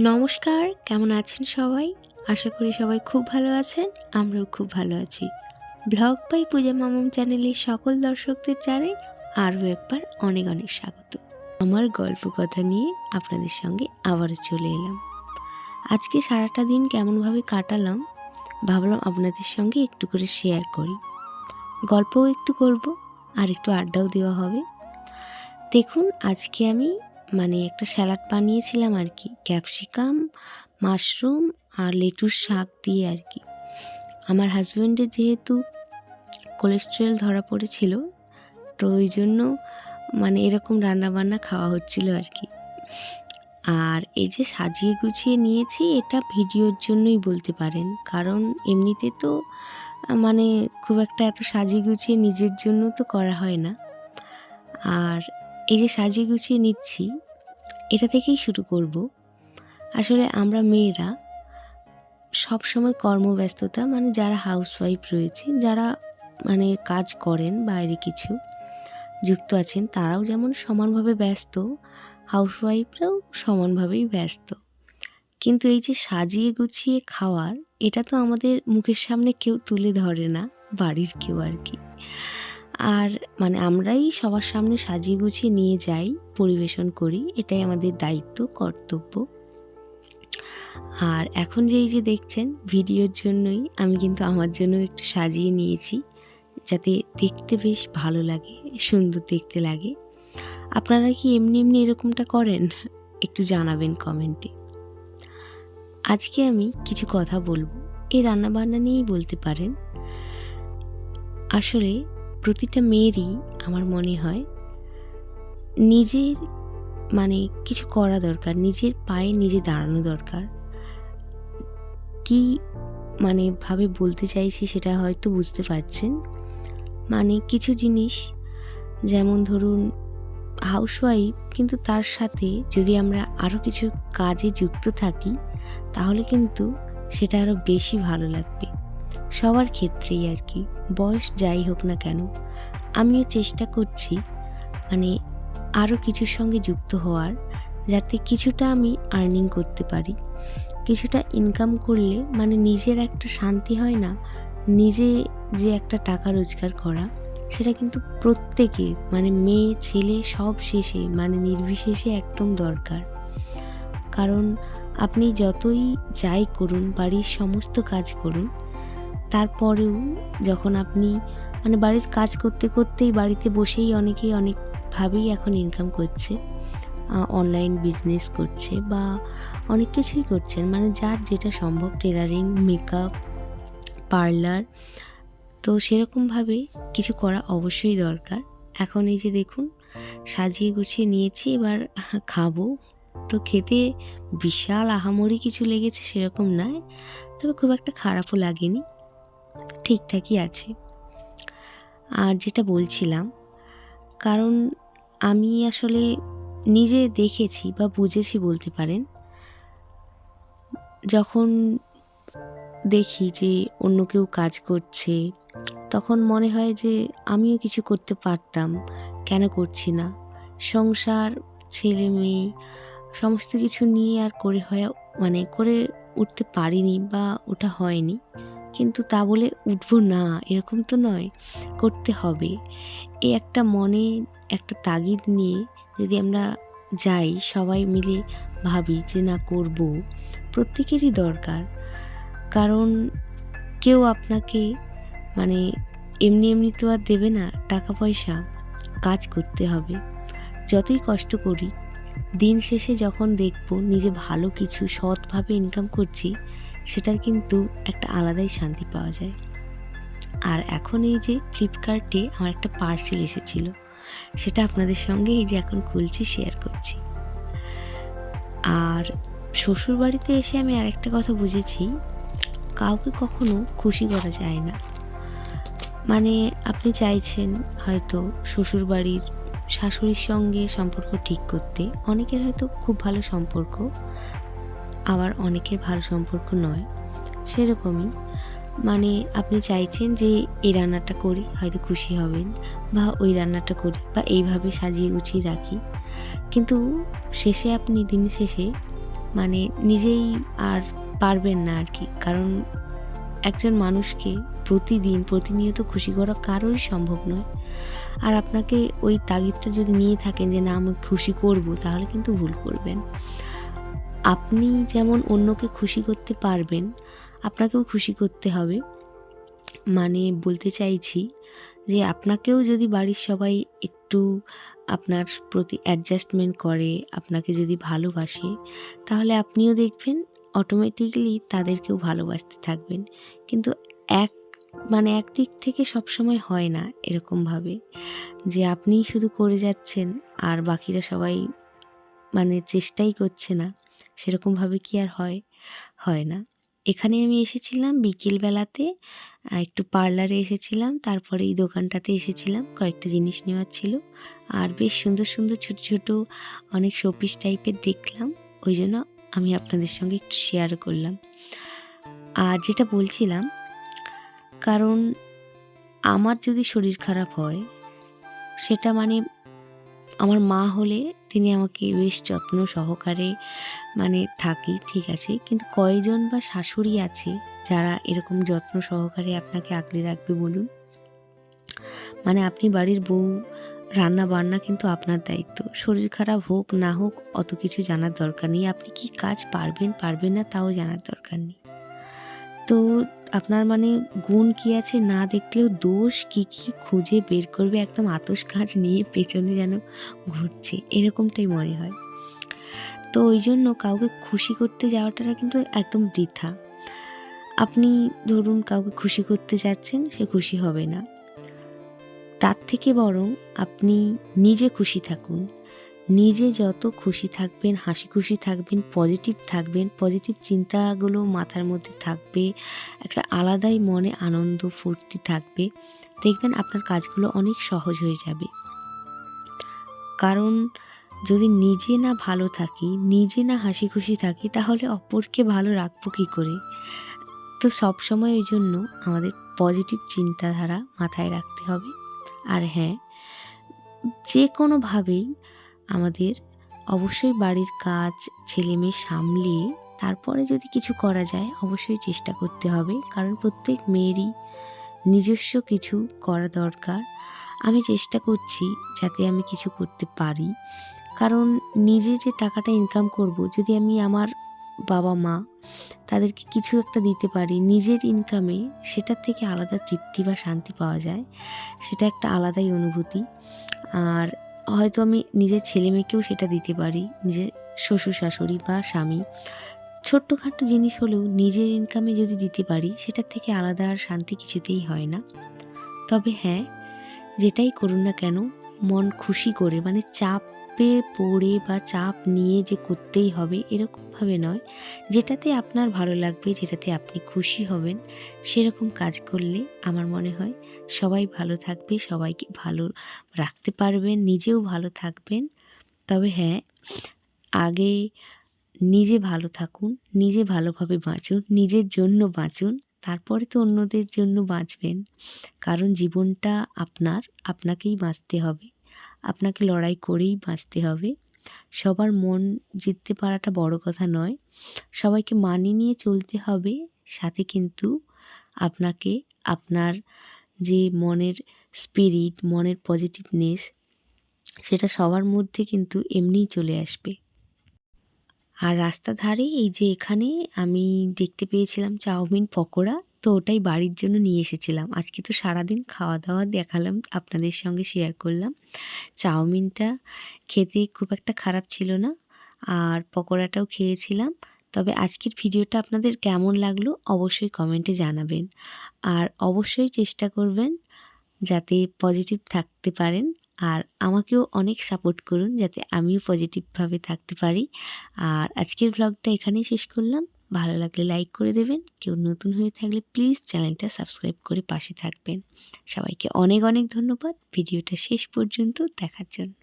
নমস্কার, কেমন আছেন সবাই? আশা করি সবাই খুব ভালো আছেন, আমরাও খুব ভালো আছি। ব্লগ বাই পূজা মামম চ্যানেলের সকল দর্শকদের চারে আরও একবার অনেক অনেক স্বাগত। আমার গল্প কথা নিয়ে আপনাদের সঙ্গে আবারও চলে এলাম। আজকে সারাটা দিন কেমনভাবে কাটালাম, ভাবলাম আপনাদের সঙ্গে একটু করে শেয়ার করি। গল্পও একটু করব, আর একটু আড্ডাও দেওয়া হবে। দেখুন, আজকে আমি মানে একটা স্যালাড বানিয়েছিলাম আর কি। ক্যাপসিকাম, মাশরুম আর লেটুস শাক দিয়ে আর কি। আমার হাজব্যান্ডের যেহেতু কোলেস্ট্রল ধরা পড়েছিল, তো ওই জন্য মানে এরকম রান্নাবান্না খাওয়া হচ্ছিল আর কি। আর এই যে সাজিয়ে গুছিয়ে নিয়েছি, এটা ভিডিওর জন্যই বলতে পারেন। কারণ এমনিতে তো মানে খুব একটা এত সাজিয়ে গুছিয়ে নিজের জন্য তো করা হয় না। আর এই যে সাজিয়ে গুছিয়ে নিচ্ছি এটা থেকেই শুরু করব। আসলে আমরা মেয়েরা সব সময় কর্মব্যস্ততা মানে যারা হাউসওয়াইফ রয়েছে, যারা মানে কাজ করেন, বাইরে কিছু যুক্ত আছেন, তারাও যেমন সমানভাবে ব্যস্ত হাউসওয়াইফরাও সমানভাবেই ব্যস্ত। কিন্তু এই যে সাজিয়ে গুছিয়ে খাওয়ার, এটা তো আমাদের মুখের সামনে কেউ তুলে ধরে না, বাড়ির কেউ আর কি। আর মানে আমরাই সবার সামনে সাজিয়ে গুছিয়ে নিয়ে যাই, পরিবেশন করি, এটাই আমাদের দায়িত্ব, কর্তব্য। আর এখন যে এই যে দেখছেন, ভিডিওর জন্যই আমি কিন্তু আমার জন্য একটু সাজিয়ে নিয়েছি, যাতে দেখতে বেশ ভালো লাগে, সুন্দর দেখতে লাগে। আপনারা কি এমনি এমনি এরকমটা করেন? একটু জানাবেন কমেন্টে। আজকে আমি কিছু কথা বলব। এই রান্নাবান্না নিয়েই বলতে পারেন। আসলে প্রতিটা মেয়েরই আমার মনে হয় নিজের মানে কিছু করা দরকার, নিজের পায়ে নিজে দাঁড়ানো দরকার। কি মানে ভাবে বলতে চাইছি সেটা হয়তো বুঝতে পারছেন। মানে কিছু জিনিস, যেমন ধরুন হাউসওয়াইফ কিন্তু তার সাথে যদি আমরা আরও কিছু কাজে যুক্ত থাকি, তাহলে কিন্তু সেটা আরও বেশি ভালো লাগবে। সবার ক্ষেত্রেই আর কি। বয়স যাই হোক না কেন, আমিও চেষ্টা করছি মানে আরও কিছুর সঙ্গে যুক্ত হওয়ার, যাতে কিছুটা আমি আর্নিং করতে পারি। কিছুটা ইনকাম করলে মানে নিজের একটা শান্তি হয় না, নিজে যে একটা টাকা রোজগার করা, সেটা কিন্তু প্রত্যেকে মানে মেয়ে, ছেলে সব শেষে মানে নির্বিশেষে একদম দরকার। কারণ আপনি যতই যাই করুন, বাড়ির সমস্ত কাজ করুন তারপরেও যখন আপনি মানে বাড়ির কাজ করতে করতেই বাড়িতে বসেই অনেকেই অনেকভাবেই এখন ইনকাম করছে অনলাইন বিজনেস করছে বা অনেক কিছুই করছেন। মানে যার যেটা সম্ভব টেলারিং মেকআপ পার্লার তো সেরকমভাবে কিছু করা অবশ্যই দরকার। এখন এই যে দেখুন, সাজিয়ে গুছিয়ে নিয়েছি, এবার খাব। তো খেতে বিশাল আহামরি কিছু লেগেছে সেরকম নয়, তবে খুব একটা খারাপও লাগেনি। ঠিকঠাকই আছে। আর যেটা বলছিলাম, কারণ আমি আসলে নিজে দেখেছি বা বুঝেছি বলতে পারেন, যখন দেখি যে অন্য কেউ কাজ করছে, তখন মনে হয় যে আমিও কিছু করতে পারতাম, কেন করছি না? সংসার, ছেলে মেয়ে, সমস্ত কিছু নিয়ে আর করে হয় মানে করে উঠতে পারিনি বা ওটা হয়নি। কিন্তু তা বলে উঠবো না, এরকম তো নয়, করতে হবে। এ একটা মনে, একটা তাগিদ নিয়ে যদি আমরা যাই, সবাই মিলে ভাবি যে না, করব। প্রত্যেকেরই দরকার। কারণ কেউ আপনাকে মানে এমনি এমনি তো আর দেবে না, টাকা পয়সা, কাজ করতে হবে। যতই কষ্ট করি, দিন শেষে যখন দেখব নিজে ভালো কিছু, সৎভাবে ইনকাম করছি সেটার কিন্তু একটা আলাদাই শান্তি পাওয়া যায়। আর এখন এই যে ফ্লিপকার্টে আমার একটা পার্সেল এসেছিল, সেটা আপনাদের সঙ্গে এই যে এখন খুলছি শেয়ার করছি। আর শ্বশুর বাড়িতে এসে আমি আরেকটা কথা বুঝেছি, কাউকে কখনো খুশি করা যায় না। মানে আপনি চাইছেন হয়তো শ্বশুর বাড়ির শাশুড়ির সঙ্গে সম্পর্ক ঠিক করতে, অনেকের হয়তো খুব ভালো সম্পর্ক আবার অনেকের ভালো সম্পর্ক নয়। সেরকমই। মানে আপনি চাইছেন যে এই রান্নাটা করি, হয়তো খুশি হবেন বা ওই রান্নাটা করি বা এইভাবে সাজিয়ে গুছিয়ে রাখি। কিন্তু শেষে আপনি দিন শেষে মানে নিজেই আর পারবেন না আর কি কারণ একজন মানুষকে প্রতিদিন প্রতিনিয়ত খুশি করা কারোই সম্ভব নয়। আর আপনাকে ওই তাগিদটা যদি নিয়ে থাকেন যে, না, আমি খুশি করব, তাহলে কিন্তু ভুল করবেন। আপনি যেমন অন্যকে খুশি করতে পারবেন, আপনাকেও খুশি করতে হবে। মানে বলতে চাইছি যে আপনাকেও যদি বাড়ির সবাই একটু আপনার প্রতি অ্যাডজাস্টমেন্ট করে, আপনাকে যদি ভালোবাসে, তাহলে আপনিও দেখবেন অটোমেটিক্যালি তাদেরকেও ভালোবাসতে থাকবেন। কিন্তু এক মানে একদিক থেকে সবসময় হয় না এরকমভাবে যে আপনিই শুধু করে যাচ্ছেন আর বাকিরা সবাই মানে চেষ্টাই করছে না। সেরকমভাবে কি আর হয়? হয় না। এখানে আমি এসেছিলাম বিকেলবেলাতে একটু পার্লারে এসেছিলাম, তারপরে এই দোকানটাতে এসেছিলাম, কয়েকটা জিনিস নেওয়ার ছিল। আর বেশ সুন্দর সুন্দর ছোট ছোট অনেক শোপিস টাইপের দেখলাম, ওই জন্য আমি আপনাদের সঙ্গে একটু শেয়ার করলাম। আর যেটা বলছিলাম, কারণ আমার যদি শরীর খারাপ হয়, সেটা মানে আমার মা হলে তিনি আমাকে বেশ যত্ন সহকারে মানে থাকি, ঠিক আছে। কিন্তু কয়জন বা শাশুড়ি আছে যারা এরকম যত্ন সহকারে আপনাকে আগলে রাখবে বলুন? মানে আপনি বাড়ির বউ, রান্না বান্না কিন্তু আপনার দায়িত্ব। শরীর খারাপ হোক, না হোক, অত কিছু জানার দরকার নেই। আপনি কি কাজ পারবেন পারবেন না, তাও জানার দরকার নেই। তো আপনার মানে গুণ কি আছে না দেখলেও দোষ কি কি খুঁজে বের করবে একদম আতস কাজ নিয়ে পেছনে যেন ঘুরছে, এরকমটাই মনে হয়। তো ওই জন্য কাউকে খুশি করতে যাওয়াটা কিন্তু একদম বৃথা। আপনি ধরুন কাউকে খুশি করতে যাচ্ছেন, সে খুশি হবে না। তার থেকে বরং আপনি নিজে খুশি থাকুন। নিজে যত খুশি থাকবেন, হাসি খুশি থাকবেন পজিটিভ থাকবেন পজিটিভ চিন্তাগুলো মাথার মধ্যে থাকবে, একটা আলাদাই মনে আনন্দ, ফুর্তি থাকবে। দেখবেন আপনার কাজগুলো অনেক সহজ হয়ে যাবে। কারণ যদি নিজে না ভালো থাকি, নিজে না হাসি খুশি থাকি, তাহলে অপরকে ভালো রাখব কী করে? তো সব সময় ওই জন্য আমাদের পজিটিভ চিন্তাধারা মাথায় রাখতে হবে। আর হ্যাঁ যে কোনোভাবেই আমাদের অবশ্যই বাড়ির কাজ ছেলে মেয়ে সামলিয়ে তারপরে যদি কিছু করা যায় অবশ্যই চেষ্টা করতে হবে। কারণ প্রত্যেক মেয়েরই নিজস্ব কিছু করা দরকার। আমি চেষ্টা করছি যাতে আমি কিছু করতে পারি। কারণ নিজে যে টাকাটা ইনকাম করব, যদি আমি আমার বাবা মা তাদেরকে কিছু একটা দিতে পারি, নিজের ইনকামে সেটার থেকে আলাদা তৃপ্তি বা শান্তি পাওয়া যায়। সেটা একটা আলাদাই অনুভূতি। আর হয়তো আমি নিজের ছেলে মেয়েকেও সেটা দিতে পারি, নিজের শ্বশুর শাশুড়ি বা স্বামী। ছোট্টখাট্টো জিনিস হলেও নিজের ইনকামে যদি দিতে পারি, সেটার থেকে আলাদা আর শান্তি কিছুতেই হয় না। তবে হ্যাঁ যেটাই করুন না কেন, মন খুশি করে মানে চাপে পড়ে বা চাপ নিয়ে যে করতেই হবে এরকমভাবে নয়। যেটাতে আপনার ভালো লাগবে, যেটাতে আপনি খুশি হবেন, সেরকম কাজ করলে আমার মনে হয় সবাই ভালো থাকবে, সবাইকে ভালো রাখতে পারবেন, নিজেও ভালো থাকবেন। তবে হ্যাঁ আগে নিজে ভালো থাকুন, নিজে ভালোভাবে বাঁচুন, নিজের জন্য বাঁচুন, তারপরে তো অন্যদের জন্য বাঁচবেন। কারণ জীবনটা আপনার, আপনাকেই বাঁচতে হবে। আপনাকে লড়াই করেই বাঁচতে হবে। সবার মন জিততে পারাটা বড় কথা নয়। সবাইকে মানিয়ে নিয়ে চলতে হবে। সাথে কিন্তু আপনাকে, আপনার যে মনের স্পিরিট মনের পজিটিভনেস সেটা সবার মধ্যে কিন্তু এমনিই চলে আসবে। আর রাস্তা ধারে এই যে এখানে আমি দেখতে পেয়েছিলাম চাউমিন পকোড়া। তো ওটাই বাড়ির জন্য নিয়ে এসেছিলাম। আজকে তো সারাদিন খাওয়া দাওয়া দেখালাম, আপনাদের সঙ্গে শেয়ার করলাম। চাউমিনটা খেতে খুব একটা খারাপ ছিল না, আর পকোড়াটাও খেয়েছিলাম। তবে আজকের ভিডিওটা আপনাদের কেমন লাগল অবশ্যই কমেন্টে জানাবেন। আর অবশ্যই চেষ্টা করবেন যাতে পজিটিভ থাকতে পারেন, আর আমাকেও অনেক সাপোর্ট করুন যাতে আমিও পজিটিভভাবে থাকতে পারি। আর আজকের ব্লগটা এখানেই শেষ করলাম। ভালো লাগলে লাইক করে দেবেন। কেউ নতুন হয়ে থাকলে প্লিজ চ্যানেলটা সাবস্ক্রাইব করে পাশে থাকবেন। সবাইকে অনেক অনেক ধন্যবাদ। ভিডিওটা শেষ পর্যন্ত দেখার জন্য।